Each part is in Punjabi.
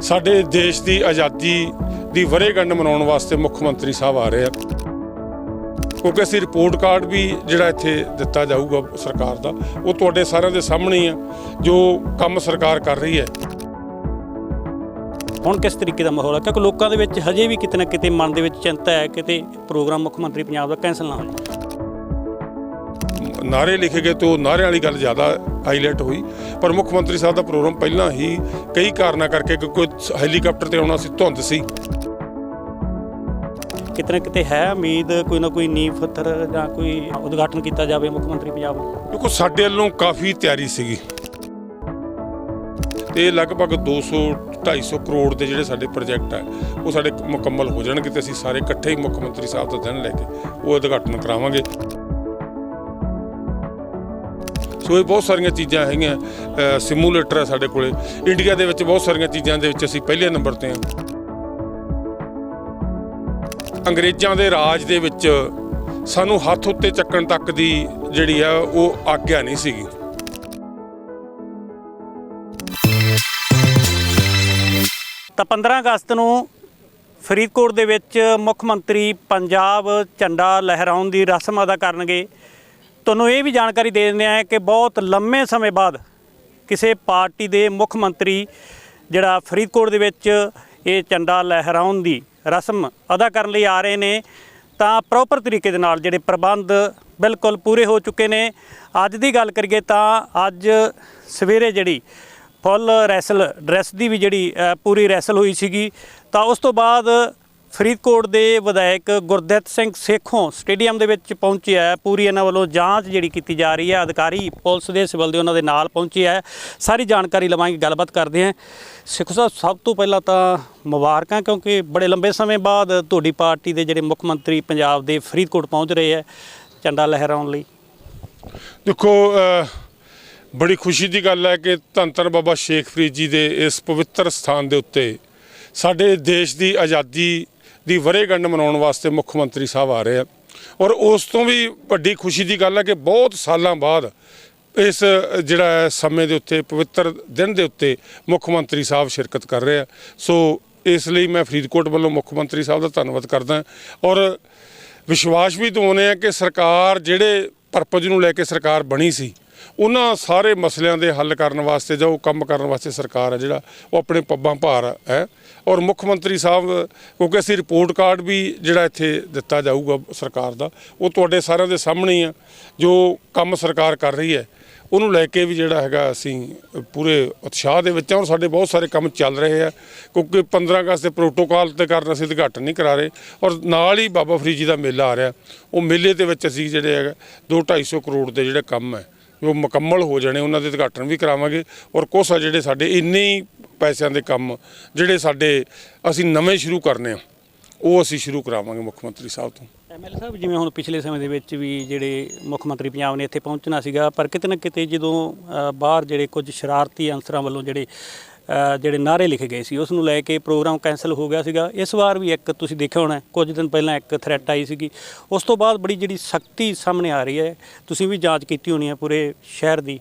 ਸਾਡੇ ਦੇਸ਼ ਦੀ ਆਜ਼ਾਦੀ ਦੀ ਵਰੇਗੰਢ ਮਨਾਉਣ ਵਾਸਤੇ ਮੁੱਖ ਮੰਤਰੀ ਸਾਹਿਬ ਆ ਰਹੇ ਆ। ਕਿਉਂਕਿ ਅਸੀਂ ਰਿਪੋਰਟ ਕਾਰਡ ਵੀ ਜਿਹੜਾ ਇੱਥੇ ਦਿੱਤਾ ਜਾਊਗਾ ਸਰਕਾਰ ਦਾ, ਉਹ ਤੁਹਾਡੇ ਸਾਰਿਆਂ ਦੇ ਸਾਹਮਣੇ ਹੀ ਆ, ਜੋ ਕੰਮ ਸਰਕਾਰ ਕਰ ਰਹੀ ਹੈ। ਹੁਣ ਕਿਸ ਤਰੀਕੇ ਦਾ ਮਾਹੌਲ ਹੈ ਕਿਉਂਕਿ ਲੋਕਾਂ ਦੇ ਵਿੱਚ ਹਜੇ ਵੀ ਕਿਤੇ ਨਾ ਕਿਤੇ ਮਨ ਦੇ ਵਿੱਚ ਚਿੰਤਾ ਹੈ, ਕਿਤੇ ਪ੍ਰੋਗਰਾਮ ਮੁੱਖ ਮੰਤਰੀ ਪੰਜਾਬ ਦਾ ਕੈਂਸਲ ਨਾ ਹੋ ਜਾਵੇ ਨਾਰੇ ਲਿਖੇ ਗਏ ਤੇ ਉਹ ਨਾਰਿਆਂ ਵਾਲੀ ਗੱਲ ਜ਼ਿਆਦਾ ਹਾਈਲਾਈਟ ਹੋਈ। ਪਰ ਮੁੱਖ ਮੰਤਰੀ ਸਾਹਿਬ ਦਾ ਪ੍ਰੋਗਰਾਮ ਪਹਿਲਾਂ ਹੀ ਕਈ ਕਾਰਨਾਂ ਕਰਕੇ ਕਿਉਂਕਿ ਹੈਲੀਕਾਪਟਰ ਤੇ ਆਉਣਾ ਸੀ ਧੁੰਦ ਸੀ। ਕਿਤੇ ਨਾ ਕਿਤੇ ਹੈ ਉਮੀਦ ਕੋਈ ਨਾ ਕੋਈ ਨੀਂਹ ਪੱਥਰ ਜਾਂ ਕੋਈ ਉਦਘਾਟਨ ਕੀਤਾ ਜਾਵੇ ਮੁੱਖ ਮੰਤਰੀ ਪੰਜਾਬ ਦਾ ਕਿਉਂਕਿ ਸਾਡੇ ਵੱਲੋਂ ਕਾਫੀ ਤਿਆਰੀ ਸੀਗੀ। ਤੇ ਲਗਭਗ 200 250 ਕਰੋੜ ਦੇ ਜਿਹੜੇ ਸਾਡੇ ਪ੍ਰੋਜੈਕਟ ਹੈ ਉਹ ਸਾਡੇ ਮੁਕੰਮਲ ਹੋ ਜਾਣਗੇ ਤੇ ਅਸੀਂ ਸਾਰੇ ਇਕੱਠੇ ਹੀ ਮੁੱਖ ਮੰਤਰੀ ਸਾਹਿਬ ਦਾ ਦਿਨ ਲੈ ਕੇ ਉਹ ਉਦਘਾਟਨ ਕਰਾਵਾਂਗੇ। ਸੋ ਇਹ ਬਹੁਤ ਸਾਰੀਆਂ ਚੀਜ਼ਾਂ ਹੈਗੀਆਂ ਸਿਮੂਲੇਟਰ ਹੈ ਸਾਡੇ ਕੋਲੇ। ਇੰਡੀਆ ਦੇ ਵਿੱਚ ਬਹੁਤ ਸਾਰੀਆਂ ਚੀਜ਼ਾਂ ਦੇ ਵਿੱਚ ਅਸੀਂ ਪਹਿਲੇ ਨੰਬਰ ਤੇ ਹਾਂ। ਅੰਗਰੇਜ਼ਾਂ ਦੇ ਰਾਜ ਦੇ ਵਿੱਚ ਸਾਨੂੰ ਹੱਥ ਉੱਤੇ ਚੱਕਣ ਤੱਕ ਦੀ ਜਿਹੜੀ ਆ, ਉਹ ਆਗਿਆ ਨਹੀਂ ਸੀਗੀ। ਤਾਂ 15 ਅਗਸਤ ਨੂੰ ਫਰੀਦਕੋਟ ਦੇ ਵਿੱਚ ਮੁੱਖ ਮੰਤਰੀ ਪੰਜਾਬ ਝੰਡਾ ਲਹਿਰਾਉਣ ਦੀ ਰਸਮ ਅਦਾ ਕਰਨਗੇ। ਤੁਹਾਨੂੰ ਇਹ ਵੀ ਜਾਣਕਾਰੀ ਦੇ ਦਿੰਦੇ ਆ ਕਿ ਬਹੁਤ ਲੰਮੇ ਸਮੇਂ ਬਾਅਦ ਕਿਸੇ ਪਾਰਟੀ ਦੇ ਮੁੱਖ ਮੰਤਰੀ ਜਿਹੜਾ ਫਰੀਦਕੋਟ ਦੇ ਵਿੱਚ ਇਹ ਝੰਡਾ ਲਹਿਰਾਉਣ ਦੀ ਰਸਮ ਅਦਾ ਕਰਨ ਲਈ ਆ ਰਹੇ ਨੇ, ਤਾਂ ਪ੍ਰੋਪਰ ਤਰੀਕੇ ਦੇ ਨਾਲ ਜਿਹੜੇ ਪ੍ਰਬੰਧ ਬਿਲਕੁਲ ਪੂਰੇ ਹੋ ਚੁੱਕੇ ਨੇ। ਅੱਜ ਦੀ ਗੱਲ ਕਰੀਏ ਤਾਂ ਅੱਜ ਸਵੇਰੇ ਜਿਹੜੀ ਫੁੱਲ ਰੈਸਲ ਡਰੈਸ ਦੀ ਵੀ ਜਿਹੜੀ ਪੂਰੀ ਰੈਸਲ ਹੋਈ ਸੀਗੀ, ਤਾਂ ਉਸ ਤੋਂ ਬਾਅਦ ਫਰੀਦਕੋਟ ਦੇ ਵਿਧਾਇਕ ਗੁਰਦਿੱਤ ਸਿੰਘ ਸੇਖੋਂ ਸਟੇਡੀਅਮ ਦੇ ਵਿੱਚ ਪਹੁੰਚਿਆ ਹੈ। ਪੂਰੀ ਇਹਨਾਂ ਵੱਲੋਂ ਜਾਂਚ ਜਿਹੜੀ ਕੀਤੀ ਜਾ ਰਹੀ ਹੈ, ਅਧਿਕਾਰੀ ਪੁਲਿਸ ਦੇ ਸਿਵਲ ਦੇ ਉਹਨਾਂ ਦੇ ਨਾਲ ਪਹੁੰਚਿਆ ਹੈ। ਸਾਰੀ ਜਾਣਕਾਰੀ ਲਵਾਂਗੇ, ਗੱਲਬਾਤ ਕਰਦੇ ਹਾਂ। ਸੇਖੋ ਸਾਹਿਬ, ਸਭ ਤੋਂ ਪਹਿਲਾਂ ਤਾਂ ਮੁਬਾਰਕਾਂ, ਕਿਉਂਕਿ ਬੜੇ ਲੰਬੇ ਸਮੇਂ ਬਾਅਦ ਤੁਹਾਡੀ ਪਾਰਟੀ ਦੇ ਜਿਹੜੇ ਮੁੱਖ ਮੰਤਰੀ ਪੰਜਾਬ ਦੇ ਫਰੀਦਕੋਟ ਪਹੁੰਚ ਰਹੇ ਹੈ, ਝੰਡਾ ਲਹਿਰਾਉਣ ਲਈ। ਦੇਖੋ ਬੜੀ ਖੁਸ਼ੀ ਦੀ ਗੱਲ ਹੈ ਕਿ ਧੰਨ ਧੰਨ ਬਾਬਾ ਸ਼ੇਖ ਫਰੀਦ ਜੀ ਦੇ ਇਸ ਪਵਿੱਤਰ ਸਥਾਨ ਦੇ ਉੱਤੇ ਸਾਡੇ ਦੇਸ਼ ਦੀ ਆਜ਼ਾਦੀ ਦੀ ਵਰੇਗੰਢ ਮਨਾਉਣ ਵਾਸਤੇ ਮੁੱਖ ਮੰਤਰੀ ਸਾਹਿਬ ਆ ਰਹੇ ਆ। ਔਰ ਉਸ ਤੋਂ ਵੀ ਵੱਡੀ ਖੁਸ਼ੀ ਦੀ ਗੱਲ ਹੈ ਕਿ ਬਹੁਤ ਸਾਲਾਂ ਬਾਅਦ ਇਸ, ਜਿਹੜਾ ਸਮੇਂ ਦੇ ਉੱਤੇ, ਪਵਿੱਤਰ ਦਿਨ ਦੇ ਉੱਤੇ ਮੁੱਖ ਮੰਤਰੀ ਸਾਹਿਬ ਸ਼ਿਰਕਤ ਕਰ ਰਹੇ ਆ। ਸੋ ਇਸ ਲਈ ਮੈਂ ਫਰੀਦਕੋਟ ਵੱਲੋਂ ਮੁੱਖ ਮੰਤਰੀ ਸਾਹਿਬ ਦਾ ਧੰਨਵਾਦ ਕਰਦਾ ਔਰ ਵਿਸ਼ਵਾਸ ਵੀ ਦਵਾਉਂਦੇ ਆ ਕਿ ਸਰਕਾਰ ਜਿਹੜੇ ਪਰਪਸ ਨੂੰ ਲੈ ਕੇ ਸਰਕਾਰ ਬਣੀ ਸੀ ਉਹਨਾਂ ਸਾਰੇ ਮਸਲਿਆਂ ਦੇ ਹੱਲ ਕਰਨ ਵਾਸਤੇ ਜਾਂ ਉਹ ਕੰਮ ਕਰਨ ਵਾਸਤੇ ਸਰਕਾਰ ਹੈ ਜਿਹੜਾ, ਉਹ ਆਪਣੇ ਪੱਬਾਂ ਭਾਰ ਹੈ। ਔਰ ਮੁੱਖ ਮੰਤਰੀ ਸਾਹਿਬ, ਕਿਉਂਕਿ ਅਸੀਂ ਰਿਪੋਰਟ ਕਾਰਡ ਵੀ ਜਿਹੜਾ ਇੱਥੇ ਦਿੱਤਾ ਜਾਊਗਾ ਸਰਕਾਰ ਦਾ, ਉਹ ਤੁਹਾਡੇ ਸਾਰਿਆਂ ਦੇ ਸਾਹਮਣੇ ਹੀ ਆ। ਜੋ ਕੰਮ ਸਰਕਾਰ ਕਰ ਰਹੀ ਹੈ, ਉਹਨੂੰ ਲੈ ਕੇ ਵੀ ਜਿਹੜਾ ਹੈਗਾ ਅਸੀਂ ਪੂਰੇ ਉਤਸ਼ਾਹ ਦੇ ਵਿੱਚ ਹਾਂ ਔਰ ਸਾਡੇ ਬਹੁਤ ਸਾਰੇ ਕੰਮ ਚੱਲ ਰਹੇ ਆ। ਕਿਉਂਕਿ 15 ਅਗਸਤ ਦੇ ਪ੍ਰੋਟੋਕਾਲ ਤੇ ਕਾਰਨ ਅਸੀਂ ਉਦਘਾਟਨ ਨਹੀਂ ਕਰਾ ਰਹੇ ਔਰ ਨਾਲ ਹੀ ਬਾਬਾ ਫਰੀਦ ਜੀ ਦਾ ਮੇਲਾ ਆ ਰਿਹਾ। ਉਹ ਮੇਲੇ ਦੇ ਵਿੱਚ ਅਸੀਂ ਜਿਹੜੇ ਹੈਗਾ 2 250 ਕਰੋੜ ਦੇ ਜਿਹੜੇ ਕੰਮ ਹੈ ਉਹ ਮੁਕੰਮਲ ਹੋ ਜਾਣੇ, ਉਹਨਾਂ ਦੇ ਉਦਘਾਟਨ ਵੀ ਕਰਾਵਾਂਗੇ। ਔਰ ਕੁਛ ਆ ਜਿਹੜੇ ਸਾਡੇ, ਇੰਨੇ ਹੀ ਪੈਸਿਆਂ ਦੇ ਕੰਮ ਜਿਹੜੇ ਸਾਡੇ ਅਸੀਂ ਨਵੇਂ ਸ਼ੁਰੂ ਕਰਨੇ ਆ, ਉਹ ਅਸੀਂ ਸ਼ੁਰੂ ਕਰਾਵਾਂਗੇ ਮੁੱਖ ਮੰਤਰੀ ਸਾਹਿਬ ਤੋਂ। ਐਮਐਲਏ ਸਾਹਿਬ, ਜਿਵੇਂ ਹੁਣ ਪਿਛਲੇ ਸਮੇਂ ਦੇ ਵਿੱਚ ਵੀ ਜਿਹੜੇ ਮੁੱਖ ਮੰਤਰੀ ਪੰਜਾਬ ਨੇ ਇੱਥੇ ਪਹੁੰਚਣਾ ਸੀਗਾ, ਪਰ ਕਿਤੇ ਨਾ ਕਿਤੇ ਜਦੋਂ ਬਾਹਰ ਜਿਹੜੇ ਕੁਝ ਸ਼ਰਾਰਤੀ ਅੰਸਰਾਂ ਵੱਲੋਂ ਜਿਹੜੇ ਜਿਹੜੇ ਨਾਰੇ ਲਿਖੇ ਗਏ ਸੀ ਉਸ ਨੂੰ ਲੈ ਕੇ ਪ੍ਰੋਗਰਾਮ ਕੈਨਸਲ ਹੋ ਗਿਆ ਸੀਗਾ। ਇਸ ਵਾਰ ਵੀ ਇੱਕ ਤੁਸੀਂ ਦੇਖਿਆ ਹੋਣਾ, ਕੁਝ ਦਿਨ ਪਹਿਲਾਂ ਇੱਕ ਥ੍ਰੈਟ ਆਈ ਸੀਗੀ। ਉਸ ਤੋਂ ਬਾਅਦ ਬੜੀ ਜਿਹੜੀ ਸਖਤੀ ਸਾਹਮਣੇ ਆ ਰਹੀ ਹੈ, ਤੁਸੀਂ ਵੀ ਜਾਂਚ ਕੀਤੀ ਹੋਣੀ ਹੈ ਪੂਰੇ ਸ਼ਹਿਰ ਦੀ।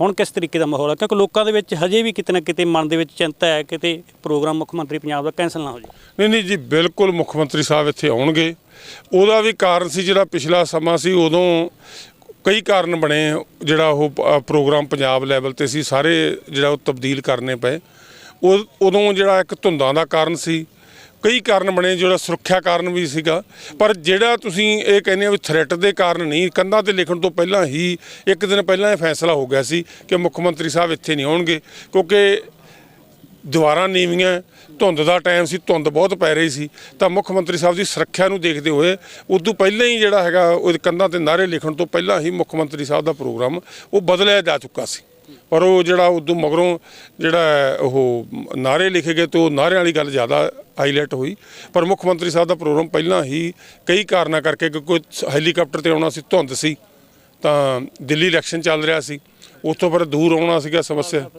ਹੁਣ ਕਿਸ ਤਰੀਕੇ ਦਾ ਮਾਹੌਲ ਹੈ? ਕਿਉਂਕਿ ਲੋਕਾਂ ਦੇ ਵਿੱਚ ਹਜੇ ਵੀ ਕਿਤੇ ਨਾ ਕਿਤੇ ਮਨ ਦੇ ਵਿੱਚ ਚਿੰਤਾ ਹੈ, ਕਿਤੇ ਪ੍ਰੋਗਰਾਮ ਮੁੱਖ ਮੰਤਰੀ ਪੰਜਾਬ ਦਾ ਕੈਨਸਲ ਨਾ ਹੋ ਜਾਵੇ। ਨਹੀਂ ਨਹੀਂ ਜੀ, ਬਿਲਕੁਲ ਮੁੱਖ ਮੰਤਰੀ ਸਾਹਿਬ ਇੱਥੇ ਆਉਣਗੇ। ਉਹਦਾ ਵੀ ਕਾਰਨ ਸੀ ਜਿਹੜਾ ਪਿਛਲਾ ਸਮਾਂ ਸੀ, ਉਦੋਂ ਕਈ ਕਾਰਨ ਬਣੇ, ਜਿਹੜਾ ਉਹ ਪ੍ਰੋਗਰਾਮ ਪੰਜਾਬ ਲੈਵਲ ਤੇ ਸੀ, ਸਾਰੇ ਜਿਹੜਾ ਉਹ ਤਬਦੀਲ ਕਰਨੇ ਪਏ। ਉਹ, ਉਦੋਂ ਜਿਹੜਾ ਇੱਕ ਧੁੰਦਾਂ ਦਾ ਕਾਰਨ ਸੀ। ਕਈ ਕਾਰਨ ਬਣੇ, ਜਿਹੜਾ ਸੁਰੱਖਿਆ ਕਾਰਨ ਵੀ ਸੀਗਾ। ਪਰ ਜਿਹੜਾ ਤੁਸੀਂ ਇਹ ਕਹਿੰਦੇ ਹੋ ਵੀ ਥ੍ਰੈਟ ਦੇ ਕਾਰਨ ਨਹੀਂ, ਕੰਧਾਂ ਤੇ ਲਿਖਣ ਤੋਂ ਪਹਿਲਾਂ ਹੀ, ਇੱਕ ਦਿਨ ਪਹਿਲਾਂ ਇਹ ਫੈਸਲਾ ਹੋ ਗਿਆ ਸੀ ਕਿ ਮੁੱਖ ਮੰਤਰੀ ਸਾਹਿਬ ਇੱਥੇ ਨਹੀਂ ਆਉਣਗੇ। ਕਿਉਂਕਿ ਦੀਵਾਰਾਂ ਨੀਵੀਆਂ, ਧੁੰਦ ਦਾ ਟਾਈਮ ਸੀ, ਧੁੰਦ ਬਹੁਤ ਪੈ ਰਹੀ ਸੀ। ਤਾਂ ਮੁੱਖ ਮੰਤਰੀ ਸਾਹਿਬ ਦੀ ਸੁਰੱਖਿਆ ਨੂੰ ਦੇਖਦੇ ਹੋਏ ਉਦੋਂ ਪਹਿਲਾਂ ਹੀ ਜਿਹੜਾ ਹੈਗਾ, ਉਹ ਕੰਧਾਂ ਤੇ ਨਾਰੇ ਲਿਖਣ ਤੋਂ ਪਹਿਲਾਂ ਹੀ ਮੁੱਖ ਮੰਤਰੀ ਸਾਹਿਬ ਦਾ ਪ੍ਰੋਗਰਾਮ, ਉਹ ਬਦਲਿਆ ਜਾ ਚੁੱਕਾ ਸੀ। ਪਰ ਉਹ ਜਿਹੜਾ ਉਦੋਂ ਮਗਰੋਂ ਜਿਹੜਾ ਉਹ ਨਾਰੇ ਲਿਖੇ ਗਏ ਤੇ ਉਹ ਨਾਰਿਆਂ ਵਾਲੀ ਗੱਲ ਜ਼ਿਆਦਾ ਹਾਈਲਾਈਟ ਹੋਈ। ਪਰ ਮੁੱਖ ਮੰਤਰੀ ਸਾਹਿਬ ਦਾ ਪ੍ਰੋਗਰਾਮ ਪਹਿਲਾਂ ਹੀ ਕਈ ਕਾਰਨਾਂ ਕਰਕੇ ਕਿਉਂਕਿ ਹੈਲੀਕਾਪਟਰ ਤੇ ਆਉਣਾ ਸੀ, ਧੁੰਦ ਸੀ, ਤਾਂ ਦਿੱਲੀ ਇਲੈਕਸ਼ਨ ਚੱਲ ਰਿਹਾ ਸੀ। ਉੱਥੋਂ ਫਿਰ ਦੂਰ ਆਉਣਾ ਸੀਗਾ ਸਮੱਸਿਆ।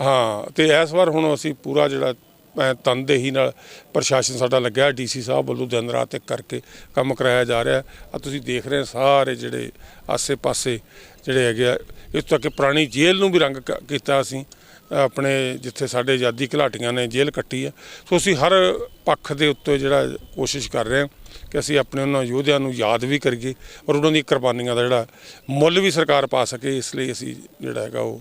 ਹਾਂ, ਤੇ ਇਸ ਵਾਰ ਹੁਣ ਅਸੀਂ ਪੂਰਾ ਜਿਹੜਾ ਤਨਦੇਹੀ ਨਾਲ ਪ੍ਰਸ਼ਾਸਨ ਸਾਡਾ ਲੱਗਿਆ, ਡੀਸੀ ਸਾਹਿਬ ਵੱਲੋਂ ਦਿਨ ਰਾਤ ਇੱਕ ਕਰਕੇ ਕੰਮ ਕਰਾਇਆ ਜਾ ਰਿਹਾ। ਆ ਤੁਸੀਂ ਦੇਖ ਰਹੇ ਸਾਰੇ ਜਿਹੜੇ ਆਸੇ-ਪਾਸੇ ਜਿਹੜੇ ਹੈਗੇ ਆ, ਇਸ ਤੱਕ ਕਿ ਪੁਰਾਣੀ ਜੇਲ੍ਹ ਨੂੰ ਵੀ ਰੰਗ ਕ- ਕੀਤਾ ਅਸੀਂ, ਆਪਣੇ ਜਿੱਥੇ ਸਾਡੇ ਆਜ਼ਾਦੀ ਘੁਲਾਟੀਆਂ ਨੇ ਜੇਲ੍ਹ ਕੱਟੀ ਆ। ਸੋ ਅਸੀਂ ਹਰ ਪੱਖ ਦੇ ਉੱਤੇ ਜਿਹੜਾ ਕੋਸ਼ਿਸ਼ ਕਰ ਰਹੇ ਹਾਂ ਕਿ ਅਸੀਂ ਆਪਣੇ ਉਹਨਾਂ ਯੋਧਿਆਂ ਨੂੰ ਯਾਦ ਵੀ ਕਰੀਏ ਔਰ ਉਹਨਾਂ ਦੀ ਕੁਰਬਾਨੀਆਂ ਦਾ ਜਿਹੜਾ ਮੁੱਲ ਵੀ ਸਰਕਾਰ ਪਾ ਸਕੇ, ਇਸ ਲਈ ਅਸੀਂ ਜਿਹੜਾ ਹੈਗਾ ਉਹ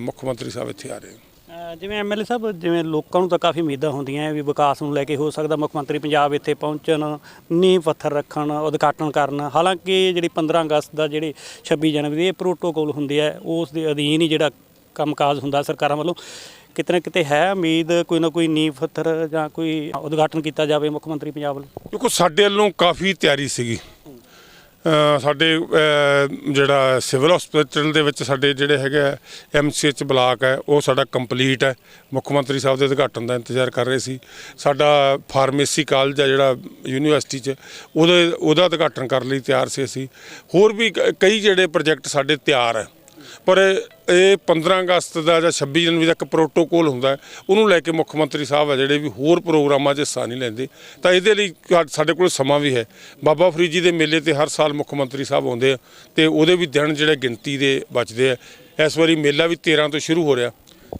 ਮੁੱਖ ਮੰਤਰੀ ਸਾਹਿਬ ਇੱਥੇ ਆ ਰਹੇ ਹਾਂ ਅਹ ਜਿਵੇਂ ਐਮਐਲਏ ਸਾਹਿਬ ਜਿਵੇਂ ਲੋਕਾਂ ਨੂੰ ਤਾਂ ਕਾਫੀ ਉਮੀਦਾਂ ਹੁੰਦੀਆਂ ਵੀ ਵਿਕਾਸ ਨੂੰ ਲੈ ਕੇ ਹੋ ਸਕਦਾ ਮੁੱਖ ਮੰਤਰੀ ਪੰਜਾਬ ਇੱਥੇ ਪਹੁੰਚਣ ਨੀਂਹ ਪੱਥਰ ਰੱਖਣ ਉਦਘਾਟਨ ਕਰਨ। ਹਾਲਾਂਕਿ ਜਿਹੜੀ 15 ਅਗਸਤ ਦਾ ਜਿਹੜੇ 26 ਜਨਵਰੀ ਦੇ ਇਹ ਪ੍ਰੋਟੋਕੋਲ ਹੁੰਦੇ ਆ ਉਸ ਦੇ ਅਧੀਨ ਹੀ ਜਿਹੜਾ ਕੰਮਕਾਜ ਹੁੰਦਾ ਸਰਕਾਰਾਂ ਵੱਲੋਂ ਕਿਤੇ ਨਾ ਕਿਤੇ ਹੈ ਉਮੀਦ ਕੋਈ ਨਾ ਕੋਈ ਨੀਂਹ ਪੱਥਰ ਜਾਂ ਕੋਈ ਉਦਘਾਟਨ ਕੀਤਾ ਜਾਵੇ ਮੁੱਖ ਮੰਤਰੀ ਪੰਜਾਬ ਵੱਲੋਂ? ਦੇਖੋ ਸਾਡੇ ਵੱਲੋਂ ਕਾਫੀ ਤਿਆਰੀ ਸੀਗੀ। ਸਾਡੇ ਜਿਹੜਾ ਸਿਵਲ ਹਸਪੀਟਲ ਦੇ ਵਿੱਚ ਸਾਡੇ ਜਿਹੜੇ ਹੈਗੇ ਐਮਸੀਐਚ ਬਲਾਕ ਹੈ, ਉਹ ਸਾਡਾ ਕੰਪਲੀਟ ਹੈ। ਮੁੱਖ ਮੰਤਰੀ ਸਾਹਿਬ ਦੇ ਉਦਘਾਟਨ ਦਾ ਇੰਤਜ਼ਾਰ ਕਰ ਰਹੇ ਸੀ। ਸਾਡਾ ਫਾਰਮੇਸੀ ਕਾਲਜ ਹੈ ਜਿਹੜਾ ਯੂਨੀਵਰਸਿਟੀ 'ਚ, ਉਹਦੇ, ਉਹਦਾ ਉਦਘਾਟਨ ਕਰਨ ਲਈ ਤਿਆਰ ਸੀ ਅਸੀਂ। ਹੋਰ ਵੀ ਕ- ਕਈ ਜਿਹੜੇ ਪ੍ਰੋਜੈਕਟ ਸਾਡੇ ਤਿਆਰ ਹੈ। ਪਰ ਇਹ 15 ਅਗਸਤ ਦਾ ਜਾਂ 26 ਜਨਵਰੀ ਦਾ ਇੱਕ ਪ੍ਰੋਟੋਕੋਲ ਹੁੰਦਾ ਉਹਨੂੰ ਲੈ ਕੇ ਮੁੱਖ ਮੰਤਰੀ ਸਾਹਿਬ ਆ ਜਿਹੜੇ ਵੀ ਹੋਰ ਪ੍ਰੋਗਰਾਮਾਂ 'ਚ ਹਿੱਸਾ ਨਹੀਂ ਲੈਂਦੇ। ਤਾਂ ਇਹਦੇ ਲਈ ਸਾ- ਸਾਡੇ ਕੋਲ ਸਮਾਂ ਵੀ ਹੈ। ਬਾਬਾ ਫਰੀਦ ਜੀ ਦੇ ਮੇਲੇ ਤੇ ਹਰ ਸਾਲ ਮੁੱਖ ਮੰਤਰੀ ਸਾਹਿਬ ਆਉਂਦੇ ਆ ਤੇ ਉਹਦੇ ਵੀ ਦਿਨ ਜਿਹੜੇ ਗਿਣਤੀ ਦੇ ਬਚਦੇ ਆ। ਇਸ ਵਾਰੀ ਮੇਲਾ ਵੀ 13 ਤੋਂ ਸ਼ੁਰੂ ਹੋ ਰਿਹਾ।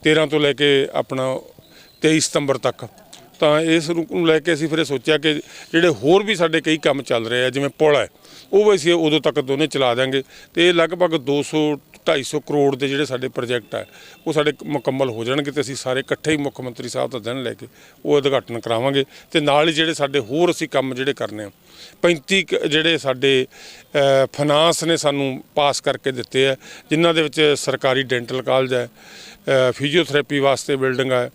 13 ਤੋਂ ਲੈ ਕੇ ਆਪਣਾ 23 ਸਤੰਬਰ ਤੱਕ। ਤਾਂ ਇਸ ਨੂੰ ਲੈ ਕੇ ਅਸੀਂ ਫਿਰ ਇਹ ਸੋਚਿਆ ਕਿ ਜਿਹੜੇ ਹੋਰ ਵੀ ਸਾਡੇ ਕਈ ਕੰਮ ਚੱਲ ਰਹੇ ਆ, ਜਿਵੇਂ ਪੁਲ ਹੈ, ਉਹ ਵੀ ਅਸੀਂ ਉਦੋਂ ਤੱਕ ਦੋਨੇ ਚਲਾ ਦਾਂਗੇ ਤੇ ਇਹ ਲਗਭਗ 200 250 ਕਰੋੜ ਦੇ ਜਿਹੜੇ ਸਾਡੇ ਪ੍ਰੋਜੈਕਟ ਆ, ਉਹ ਸਾਡੇ ਮੁਕੰਮਲ ਹੋ ਜਾਣਗੇ ਤੇ ਅਸੀਂ ਸਾਰੇ ਇਕੱਠੇ ਹੀ ਮੁੱਖ ਮੰਤਰੀ ਸਾਹਿਬ ਦਾ ਦਿਨ ਲੈ ਕੇ ਉਹ ਉਦਘਾਟਨ ਕਰਾਵਾਂਗੇ ਤੇ ਨਾਲ ਹੀ ਜਿਹੜੇ ਸਾਡੇ ਹੋਰ ਅਸੀਂ ਕੰਮ ਜਿਹੜੇ ਕਰਨੇ ਆ 35 ਕੁ ਜਿਹੜੇ ਸਾਡੇ ਫਾਈਨਾਂਸ ਨੇ ਸਾਨੂੰ ਪਾਸ ਕਰਕੇ ਦਿੱਤੇ ਆ, ਜਿਨ੍ਹਾਂ ਦੇ ਵਿੱਚ ਸਰਕਾਰੀ ਡੈਂਟਲ ਕਾਲਜ ਹੈ ਫਿਜ਼ੀਓਥੈਰੇਪੀ ਵਾਸਤੇ ਬਿਲਡਿੰਗ ਹੈ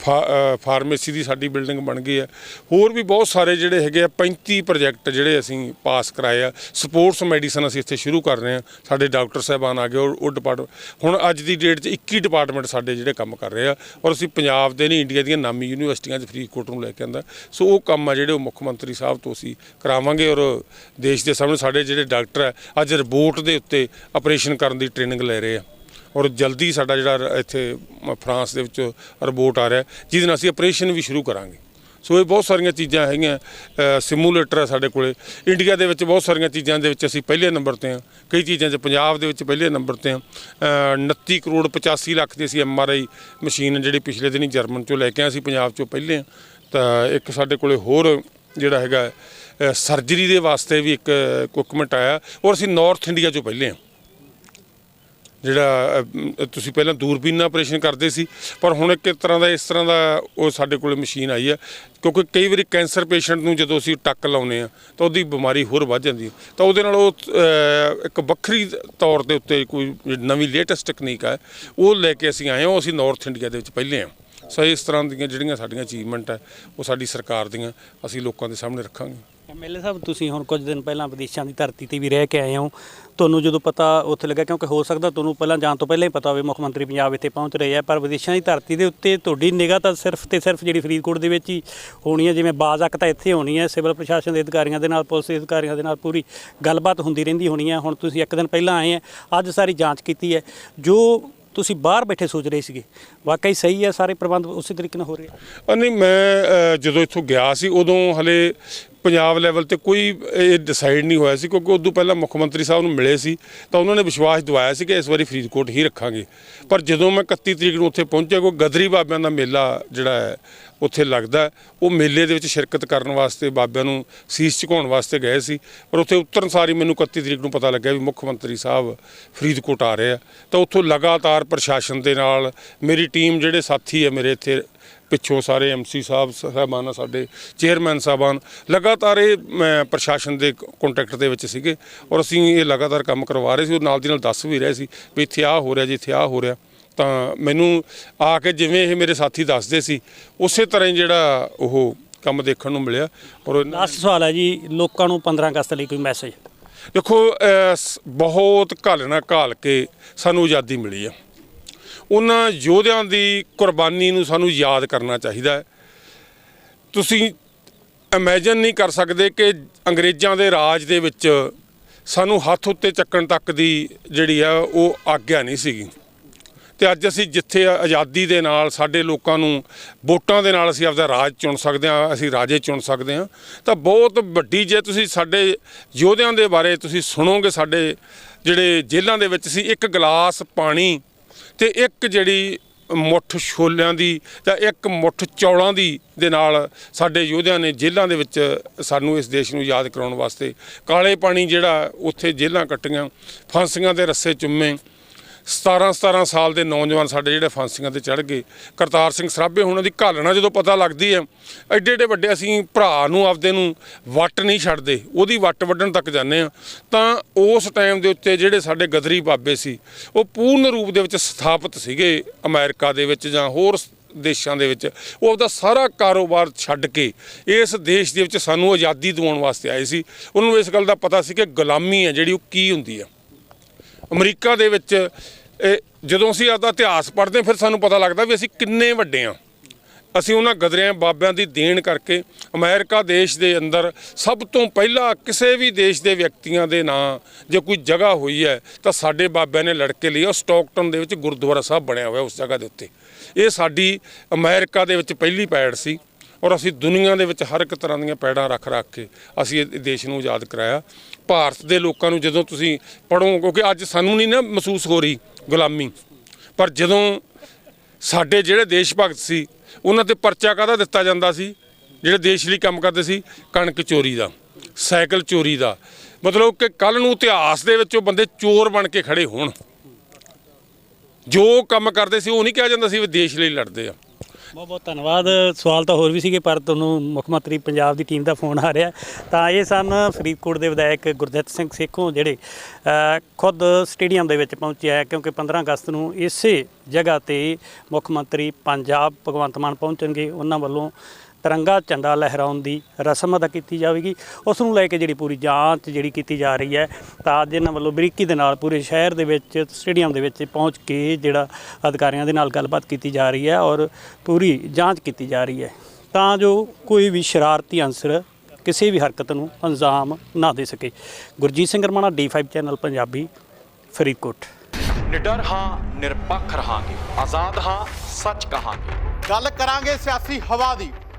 ਫਾ- ਫਾਰਮੇਸੀ ਦੀ ਸਾਡੀ ਬਿਲਡਿੰਗ ਬਣ ਗਈ ਹੈ ਹੋਰ ਵੀ ਬਹੁਤ ਸਾਰੇ ਜਿਹੜੇ ਹੈਗੇ ਆ 35 ਪ੍ਰੋਜੈਕਟ ਜਿਹੜੇ ਅਸੀਂ ਪਾਸ ਕਰਾਏ ਆ ਸਪੋਰਟਸ ਮੈਡੀਸਨ ਅਸੀਂ ਇੱਥੇ ਸ਼ੁਰੂ ਕਰ ਰਹੇ ਹਾਂ ਸਾਡੇ ਡਾਕਟਰ ਸਾਹਿਬਾਨ ਆ ਗਏ, ਉਹ ਡਿਪਾਰਟਮੈਂਟ ਹੁਣ ਅੱਜ ਦੀ ਡੇਟ 'ਚ 21 ਡਿਪਾਰਟਮੈਂਟ ਸਾਡੇ ਜਿਹੜੇ ਕੰਮ ਕਰ ਰਹੇ ਆ ਔਰ ਅਸੀਂ ਪੰਜਾਬ ਦੇ ਨਹੀਂ, ਇੰਡੀਆ ਦੀਆਂ ਨਾਮੀ ਯੂਨੀਵਰਸਿਟੀਆਂ 'ਚ ਫਰੀਦਕੋਟ ਨੂੰ ਲੈ ਕੇ ਆਂਦਾ। ਸੋ ਉਹ ਕੰਮ ਆ ਜਿਹੜੇ ਉਹ ਮੁੱਖ ਮੰਤਰੀ ਸਾਹਿਬ ਤੋਂ ਅਸੀਂ ਕਰਾਵਾਂਗੇ ਔਰ ਦੇਸ਼ ਦੇ ਸਾਹਮਣੇ ਸਾਡੇ ਜਿਹੜੇ ਡਾਕਟਰ ਹੈ ਅੱਜ ਰਿਬੋਟ ਦੇ ਉੱਤੇ ਆਪਰੇਸ਼ਨ ਕਰਨ ਦੀ ਟ੍ਰੇਨਿੰਗ ਲੈ ਰਹੇ ਆ। ਔਰ ਜਲਦੀ ਸਾਡਾ ਜਿਹੜਾ ਰ- ਇੱਥੇ ਫਰਾਂਸ ਦੇ ਵਿੱਚ ਰਿਬੋਟ ਆ ਰਿਹਾ, ਜਿਹਦੇ ਨਾਲ ਅਸੀਂ ਆਪਰੇਸ਼ਨ ਵੀ ਸ਼ੁਰੂ ਕਰਾਂਗੇ। ਸੋ ਇਹ ਬਹੁਤ ਸਾਰੀਆਂ ਚੀਜ਼ਾਂ ਹੈਗੀਆਂ ਸਿਮੂਲੇਟਰ ਹੈ ਸਾਡੇ ਕੋਲੇ। ਇੰਡੀਆ ਦੇ ਵਿੱਚ ਬਹੁਤ ਸਾਰੀਆਂ ਚੀਜ਼ਾਂ ਦੇ ਵਿੱਚ ਅਸੀਂ ਪਹਿਲੇ ਨੰਬਰ ਤੇ ਹਾਂ। ਕਈ ਚੀਜ਼ਾਂ 'ਚ ਪੰਜਾਬ ਦੇ ਵਿੱਚ ਪਹਿਲੇ ਨੰਬਰ ਤੇ ਹਾਂ। ਅ, 29 ਕਰੋੜ 85 ਲੱਖ ਦੀ ਅਸੀਂ ਐਮ ਆਰ ਆਈ ਮਸ਼ੀਨ ਜਿਹੜੀ ਪਿਛਲੇ ਦਿਨੀ ਜਰਮਨ ਚੋਂ ਲੈ ਕੇ ਆਏ ਅਸੀਂ ਪੰਜਾਬ ਚੋਂ ਪਹਿਲੇ ਹਾਂ। ਤਾਂ ਇੱਕ ਸਾਡੇ ਕੋਲੇ ਹੋਰ ਜਿਹੜਾ ਹੈਗਾ ਸਰਜਰੀ ਦੇ ਵਾਸਤੇ ਵੀ ਇੱਕ ਇਕਵਿਪਮੈਂਟ ਆਇਆ ਔਰ ਅਸੀਂ ਨਾਰਥ ਇੰਡੀਆ ਚੋਂ ਪਹਿਲੇ ਹਾਂ। ਜਿਹੜਾ ਤੁਸੀਂ ਪਹਿਲਾਂ ਦੂਰਬੀਨ ਨਾਲ ਆਪਰੇਸ਼ਨ ਕਰਦੇ ਸੀ, ਪਰ ਹੁਣ ਇੱਕ ਤਰ੍ਹਾਂ ਦਾ, ਇਸ ਤਰ੍ਹਾਂ ਦਾ ਉਹ ਸਾਡੇ ਕੋਲ ਮਸ਼ੀਨ ਆਈ ਹੈ। ਕਿਉਂਕਿ ਕਈ ਵਾਰੀ ਕੈਂਸਰ ਪੇਸ਼ੈਂਟ ਨੂੰ ਜਦੋਂ ਅਸੀਂ ਟੱਕ ਲਾਉਨੇ ਆ ਤਾਂ ਉਹਦੀ ਬਿਮਾਰੀ ਹੋਰ ਵੱਧ ਜਾਂਦੀ ਤਾਂ ਉਹਦੇ ਨਾਲ ਉਹ ਇੱਕ ਵੱਖਰੀ ਤੌਰ ਦੇ ਉੱਤੇ ਕੋਈ ਨਵੀਂ ਲੇਟੈਸਟ ਟੈਕਨੀਕ ਹੈ ਉਹ ਲੈ ਕੇ ਅਸੀਂ ਆਏ ਹਾਂ, ਉਹ ਅਸੀਂ ਨਾਰਥ ਇੰਡੀਆ ਦੇ ਵਿੱਚ ਪਹਿਲੇ ਹਾਂ। ਸੋ ਇਸ ਤਰ੍ਹਾਂ ਦੀਆਂ ਜਿਹੜੀਆਂ ਸਾਡੀਆਂ ਅਚੀਵਮੈਂਟ ਹੈ ਉਹ ਸਾਡੀ ਸਰਕਾਰ ਦੀਆਂ, ਅਸੀਂ ਲੋਕਾਂ ਦੇ ਸਾਹਮਣੇ ਰੱਖਾਂਗੇ। ਐਮਐਲਏ ਸਾਹਿਬ, ਤੁਸੀਂ ਹੁਣ ਕੁਝ ਦਿਨ ਪਹਿਲਾਂ ਵਿਦੇਸ਼ਾਂ ਦੀ ਧਰਤੀ ਤੇ ਵੀ ਰਹਿ ਕੇ ਆਏ ਹੋ। ਤੁਹਾਨੂੰ ਜਦੋਂ ਪਤਾ ਉੱਥੇ ਲੱਗਾ, ਕਿਉਂਕਿ ਹੋ ਸਕਦਾ ਤੁਹਾਨੂੰ ਪਹਿਲਾਂ ਜਾਣ ਤੋਂ ਪਹਿਲਾਂ ਹੀ ਪਤਾ ਹੋਵੇ, ਮੁੱਖ ਮੰਤਰੀ ਪੰਜਾਬ ਇੱਥੇ ਪਹੁੰਚ ਰਹੇ ਆ, ਪਰ ਵਿਦੇਸ਼ਾਂ ਦੀ ਧਰਤੀ ਦੇ ਉੱਤੇ ਤੁਹਾਡੀ ਨਿਗਾਹ ਤਾਂ ਸਿਰਫ ਤੇ ਸਿਰਫ ਜਿਹੜੀ ਫਰੀਦਕੋਟ ਦੇ ਵਿੱਚ ਹੀ ਹੋਣੀ ਹੈ, ਜਿਵੇਂ ਬਾਜ਼ਕ ਤਾਂ ਇੱਥੇ ਹੋਣੀ ਹੈ, ਸਿਵਲ ਪ੍ਰਸ਼ਾਸਨ ਦੇ ਅਧਿਕਾਰੀਆਂ ਦੇ ਨਾਲ, ਪੁਲਿਸ ਦੇ ਅਧਿਕਾਰੀਆਂ ਦੇ ਨਾਲ ਪੂਰੀ ਗੱਲਬਾਤ ਹੁੰਦੀ ਰਹਿੰਦੀ ਹੋਣੀ ਹੈ। ਹੁਣ ਤੁਸੀਂ ਇੱਕ ਦਿਨ ਪਹਿਲਾਂ ਆਏ ਆ, ਅੱਜ ਸਾਰੀ ਜਾਂਚ ਕੀਤੀ ਹੈ। ਜੋ ਤੁਸੀਂ ਬਾਹਰ ਬੈਠੇ ਸੋਚ ਰਹੇ ਸੀਗੇ, ਵਾਕਈ ਸਹੀ ਹੈ, ਸਾਰੇ ਪ੍ਰਬੰਧ ਉਸੇ ਤਰੀਕੇ ਨਾਲ ਹੋ ਰਹੇ ਆ? ਨਹੀਂ, ਮੈਂ ਜਦੋਂ ਇੱਥੋਂ ਗਿਆ ਸੀ, ਉਦੋਂ ਹਲੇ ਪੰਜਾਬ ਲੈਵਲ ਤੇ ਕੋਈ, ਇਹ ਡਿਸਾਈਡ ਨਹੀਂ ਹੋਇਆ ਸੀ ਕਿਉਂਕਿ ਉਦੋਂ ਪਹਿਲਾਂ ਮੁੱਖ ਮੰਤਰੀ ਸਾਹਿਬ ਨੂੰ ਮਿਲੇ ਸੀ, ਤਾਂ ਉਹਨਾਂ ਨੇ ਵਿਸ਼ਵਾਸ ਦਿਵਾਇਆ ਸੀ ਕਿ ਇਸ ਵਾਰੀ ਫਰੀਦਕੋਟ ਹੀ ਰੱਖਾਂਗੇ। ਪਰ ਜਦੋਂ ਮੈਂ 31 ਤਰੀਕ ਨੂੰ ਉੱਥੇ ਪਹੁੰਚਿਆ ਕੋਈ ਗਦਰੀ ਬਾਬਿਆਂ ਦਾ ਮੇਲਾ ਜਿਹੜਾ ਹੈ, ਉੱਥੇ ਲੱਗਦਾ ਉਹ ਮੇਲੇ ਦੇ ਵਿੱਚ ਸ਼ਿਰਕਤ ਕਰਨ ਵਾਸਤੇ ਬਾਬਿਆਂ ਨੂੰ ਸੀਸ ਝੁਕਾਉਣ ਵਾਸਤੇ ਗਏ ਸੀ। ਪਰ ਉੱਥੇ ਉਤਰਨ ਸਾਰੀ ਮੈਨੂੰ 31 ਤਰੀਕ ਨੂੰ ਪਤਾ ਲੱਗਿਆ ਵੀ ਮੁੱਖ ਮੰਤਰੀ ਸਾਹਿਬ ਫਰੀਦਕੋਟ ਆ ਰਹੇ ਆ। ਤਾਂ ਉੱਥੋਂ ਲਗਾਤਾਰ ਪ੍ਰਸ਼ਾਸਨ ਦੇ ਨਾਲ ਮੇਰੀ ਟੀਮ ਜਿਹੜੇ ਸਾਥੀ ਆ ਮੇਰੇ ਇੱਥੇ ਪਿੱਛੋਂ ਸਾਰੇ ਐਮਸੀ ਸਾਹਿਬ ਸਾਹਿਬਾਨ ਆ ਸਾਡੇ ਚੇਅਰਮੈਨ ਸਾਹਿਬਾਨ। ਲਗਾਤਾਰ ਇਹ ਪ੍ਰਸ਼ਾਸਨ ਦੇ ਕੰਟੈਕਟ ਦੇ ਵਿੱਚ ਸੀਗੇ ਔਰ ਅਸੀਂ ਇਹ ਲਗਾਤਾਰ ਕੰਮ ਕਰਵਾ ਰਹੇ ਸੀ ਉਹ ਨਾਲ ਦੀ ਨਾਲ ਦੱਸ ਵੀ ਰਹੇ ਸੀ ਵੀ ਇੱਥੇ ਆਹ ਹੋ ਰਿਹਾ ਜੀ ਇੱਥੇ ਆਹ ਹੋ ਰਿਹਾ ਤਾਂ ਮੈਨੂੰ ਆ ਕੇ ਜਿਵੇਂ ਇਹ ਮੇਰੇ ਸਾਥੀ ਦੱਸਦੇ ਸੀ ਉਸੇ ਤਰ੍ਹਾਂ ਹੀ ਜਿਹੜਾ ਉਹ ਕੰਮ ਦੇਖਣ ਨੂੰ ਮਿਲਿਆ ਔਰ ਲਾਸਟ ਸਵਾਲ ਹੈ ਜੀ ਲੋਕਾਂ ਨੂੰ 15 ਅਗਸਤ ਲਈ ਕੋਈ ਮੈਸੇਜ ਦੇਖੋ ਬਹੁਤ ਘਾਲਣਾ ਘਾਲ ਕੇ ਸਾਨੂੰ ਆਜ਼ਾਦੀ ਮਿਲੀ ਆ। ਉਹਨਾਂ ਯੋਧਿਆਂ ਦੀ ਕੁਰਬਾਨੀ ਨੂੰ ਸਾਨੂੰ ਯਾਦ ਕਰਨਾ ਚਾਹੀਦਾ ਹੈ। ਤੁਸੀਂ ਇਮੇਜਿਨ ਨਹੀਂ ਕਰ ਸਕਦੇ ਕਿ ਅੰਗਰੇਜ਼ਾਂ ਦੇ ਰਾਜ ਦੇ ਵਿੱਚ ਸਾਨੂੰ ਹੱਥ ਉੱਤੇ ਚੱਕਣ ਤੱਕ ਦੀ ਜਿਹੜੀ ਆ, ਉਹ ਆਗਿਆ ਨਹੀਂ ਸੀਗੀ। ਤੇ ਅੱਜ ਅਸੀਂ ਜਿੱਥੇ ਆਜ਼ਾਦੀ ਦੇ ਨਾਲ ਸਾਡੇ ਲੋਕਾਂ ਨੂੰ ਵੋਟਾਂ ਦੇ ਨਾਲ ਅਸੀਂ ਆਪਦਾ ਰਾਜ ਚੁਣ ਸਕਦੇ ਹਾਂ, ਅਸੀਂ ਰਾਜੇ ਚੁਣ ਸਕਦੇ ਹਾਂ, ਤਾਂ ਬਹੁਤ ਵੱਡੀ ਜੇ ਤੁਸੀਂ ਸਾਡੇ ਯੋਧਿਆਂ ਦੇ ਬਾਰੇ ਤੁਸੀਂ ਸੁਣੋਗੇ, ਸਾਡੇ ਜਿਹੜੇ ਜੇਲ੍ਹਾਂ ਦੇ ਵਿੱਚ ਸੀ, ਇੱਕ ਗਲਾਸ ਪਾਣੀ ਤੇ ਇੱਕ ਜਿਹੜੀ ਮੁੱਠ ਛੋਲਿਆਂ ਦੀ ਜਾਂ ਇੱਕ ਮੁੱਠ ਚੌਲਾਂ ਦੀ ਦੇ ਨਾਲ ਸਾਡੇ ਯੋਧਿਆਂ ਨੇ ਜੇਲ੍ਹਾਂ ਦੇ ਵਿੱਚ ਸਾਨੂੰ ਇਸ ਦੇਸ਼ ਨੂੰ ਯਾਦ ਕਰਾਉਣ ਵਾਸਤੇ ਕਾਲੇ ਪਾਣੀ ਜਿਹੜਾ ਉੱਥੇ ਜੇਲ੍ਹਾਂ ਕੱਟੀਆਂ, ਫਾਂਸੀਆਂ ਦੇ ਰੱਸੇ ਚੁੰਮੇ 17 17 ਸਾਲ ਦੇ ਨੌਜਵਾਨ ਸਾਡੇ ਜਿਹੜੇ ਫਾਂਸੀਆਂ ਤੇ ਚੜ ਗਏ। ਕਰਤਾਰ ਸਿੰਘ ਸਰਾਭੇ ਉਹਨਾਂ ਦੀ ਘਾਲਣਾ ਜਦੋਂ ਪਤਾ ਲੱਗਦੀ ਹੈ, ਐਡੇ ਐਡੇ ਵੱਡੇ ਅਸੀਂ ਭਰਾ ਨੂੰ ਆਪਦੇ ਨੂੰ ਵੱਟ ਨਹੀਂ ਛੱਡਦੇ, ਉਹਦੀ ਵੱਟ ਵੱਢਣ ਤੱਕ ਜਾਂਦੇ ਆ ਤਾਂ ਉਸ ਟਾਈਮ ਦੇ ਉੱਤੇ ਜਿਹੜੇ ਸਾਡੇ ਗਦਰੀ ਬਾਬੇ ਸੀ, ਉਹ ਪੂਰਨ ਰੂਪ ਦੇ ਵਿੱਚ ਸਥਾਪਿਤ ਸੀਗੇ ਅਮਰੀਕਾ ਦੇ ਵਿੱਚ ਜਾਂ ਹੋਰ ਸ- ਦੇਸ਼ਾਂ ਦੇ ਵਿੱਚ। ਉਹ ਆਪਦਾ ਸਾਰਾ ਕਾਰੋਬਾਰ ਛੱਡ ਕੇ ਇਸ ਦੇਸ਼ ਦੇ ਵਿੱਚ ਸਾਨੂੰ ਆਜ਼ਾਦੀ ਦਿਵਾਉਣ ਵਾਸਤੇ ਆਏ ਸੀ। ਉਹਨਾਂ ਨੂੰ ਇਸ ਗੱਲ ਦਾ ਪਤਾ ਸੀ ਕਿ ਗੁਲਾਮੀ ਹੈ ਜਿਹੜੀ, ਉਹ ਕੀ ਹੁੰਦੀ ਹੈ। ਅਮਰੀਕਾ ਦੇ ਵਿੱਚ, ਇਹ ਜਦੋਂ ਅਸੀਂ ਆਪਦਾ ਇਤਿਹਾਸ ਪੜ੍ਹਦੇ ਹਾਂ, ਫਿਰ ਸਾਨੂੰ ਪਤਾ ਲੱਗਦਾ ਵੀ ਅਸੀਂ ਕਿੰਨੇ ਵੱਡੇ ਹਾਂ। ਅਸੀਂ ਉਹਨਾਂ ਗਦਰਿਆਂ, ਬਾਬਿਆਂ ਦੀ ਦੇਣ ਕਰਕੇ ਅਮਰੀਕਾ ਦੇਸ਼ ਦੇ ਅੰਦਰ ਸਭ ਤੋਂ ਪਹਿਲਾਂ ਕਿਸੇ ਵੀ ਦੇਸ਼ ਦੇ ਵਿਅਕਤੀਆਂ ਦੇ ਨਾਂ ਜੇ ਕੋਈ ਜਗ੍ਹਾ ਹੋਈ ਹੈ, ਤਾਂ ਸਾਡੇ ਬਾਬਿਆਂ ਨੇ ਲੜ ਕੇ ਲਈ ਉਹ ਸਟਾਕਟਨ ਦੇ ਵਿੱਚ ਗੁਰਦੁਆਰਾ ਸਾਹਿਬ ਬਣਿਆ ਹੋਇਆ ਉਸ ਜਗ੍ਹਾ ਦੇ ਉੱਤੇ। ਇਹ ਸਾਡੀ ਅਮਰੀਕਾ ਦੇ ਵਿੱਚ ਪਹਿਲੀ ਪੈੜ ਸੀ। ਔਰ ਅਸੀਂ ਦੁਨੀਆ ਦੇ ਵਿੱਚ ਹਰ ਇੱਕ ਤਰ੍ਹਾਂ ਦੀਆਂ ਪੈੜਾਂ ਰੱਖ ਰੱਖ ਕੇ ਅਸੀਂ ਇਹ ਦੇਸ਼ ਨੂੰ ਆਜ਼ਾਦ ਕਰਾਇਆ। ਭਾਰਤ ਦੇ ਲੋਕਾਂ ਨੂੰ ਜਦੋਂ ਤੁਸੀਂ ਪੜ੍ਹੋ, ਕਿਉਂਕਿ ਅੱਜ ਸਾਨੂੰ ਨਹੀਂ ਨਾ ਮਹਿਸੂਸ ਹੋ ਰਹੀ ਗੁਲਾਮੀ, ਪਰ ਜਦੋਂ ਸਾਡੇ ਜਿਹੜੇ ਦੇਸ਼ ਭਗਤ ਸੀ, ਉਹਨਾਂ ਤੇ ਪਰਚਾ ਕਾਹਦਾ ਦਿੱਤਾ ਜਾਂਦਾ ਸੀ? ਜਿਹੜੇ ਦੇਸ਼ ਲਈ ਕੰਮ ਕਰਦੇ ਸੀ, ਕਣਕ ਚੋਰੀ ਦਾ, ਸਾਈਕਲ ਚੋਰੀ ਦਾ। ਮਤਲਬ ਕਿ ਕੱਲ ਨੂੰ ਇਤਿਹਾਸ ਦੇ ਵਿੱਚ ਉਹ ਬੰਦੇ ਚੋਰ ਬਣ ਕੇ ਖੜੇ ਹੋਣ। ਜੋ ਕੰਮ ਕਰਦੇ ਸੀ, ਉਹ ਨਹੀਂ ਕਿਹਾ ਜਾਂਦਾ ਸੀ ਵੀ ਦੇਸ਼ ਲਈ ਲੜਦੇ ਆ। ਬਹੁਤ ਬਹੁਤ ਧੰਨਵਾਦ। ਸਵਾਲ ਤਾਂ ਹੋਰ ਵੀ ਸੀਗੇ, ਪਰ ਤੁਹਾਨੂੰ ਮੁੱਖ ਮੰਤਰੀ ਪੰਜਾਬ ਦੀ ਟੀਮ ਦਾ ਫੋਨ ਆ ਰਿਹਾ। ਤਾਂ ਇਹ ਸਨ ਫਰੀਦਕੋਟ ਦੇ ਵਿਧਾਇਕ ਗੁਰਦਿੱਤ ਸਿੰਘ ਸੇਖੋਂ, ਜਿਹੜੇ ਖੁਦ ਸਟੇਡੀਅਮ ਦੇ ਵਿੱਚ ਪਹੁੰਚਿਆ ਕਿਉਂਕਿ 15 ਅਗਸਤ ਨੂੰ ਇਸੇ ਜਗ੍ਹਾ ਤੇ ਮੁੱਖ ਮੰਤਰੀ ਪੰਜਾਬ ਭਗਵੰਤ ਮਾਨ ਪਹੁੰਚਣਗੇ। ਉਹਨਾਂ ਵੱਲੋਂ ਤਿਰੰਗਾ ਝੰਡਾ ਲਹਿਰਾਉਣ ਦੀ ਰਸਮ ਅਦਾ ਕੀਤੀ ਜਾਵੇਗੀ। ਉਸ ਨੂੰ ਲੈ ਕੇ ਜਿਹੜੀ ਪੂਰੀ ਜਾਂਚ ਜਿਹੜੀ ਕੀਤੀ ਜਾ ਰਹੀ ਹੈ ਤਾਂ ਅੱਜ ਇਹਨਾਂ ਵੱਲੋਂ ਬਰੀਕੀ ਦੇ ਨਾਲ ਪੂਰੇ ਸ਼ਹਿਰ ਦੇ ਵਿੱਚ ਸਟੇਡੀਅਮ ਦੇ ਵਿੱਚ ਪਹੁੰਚ ਕੇ ਜਿਹੜਾ ਅਧਿਕਾਰੀਆਂ ਦੇ ਨਾਲ ਗੱਲਬਾਤ ਕੀਤੀ ਜਾ ਰਹੀ ਹੈ ਔਰ ਪੂਰੀ ਜਾਂਚ ਕੀਤੀ ਜਾ ਰਹੀ ਹੈ। ਤਾਂ ਜੋ ਕੋਈ ਵੀ ਸ਼ਰਾਰਤੀ ਅੰਸਰ ਕਿਸੇ ਵੀ ਹਰਕਤ ਨੂੰ ਅੰਜਾਮ ਨਾ ਦੇ ਸਕੇ। Gurjeet Singh Ramana D5 channel Punjabi Faridkot. ਨਿਡਰ ਹਾਂ ਨਿਰਪੱਖ ਰਹਾਂਗੇ। ਆਜ਼ਾਦ ਹਾਂ ਸੱਚ ਕਹਾਂਗੇ। ਗੱਲ ਕਰਾਂਗੇ ਸਿਆਸੀ ਹਵਾ ਦੀ।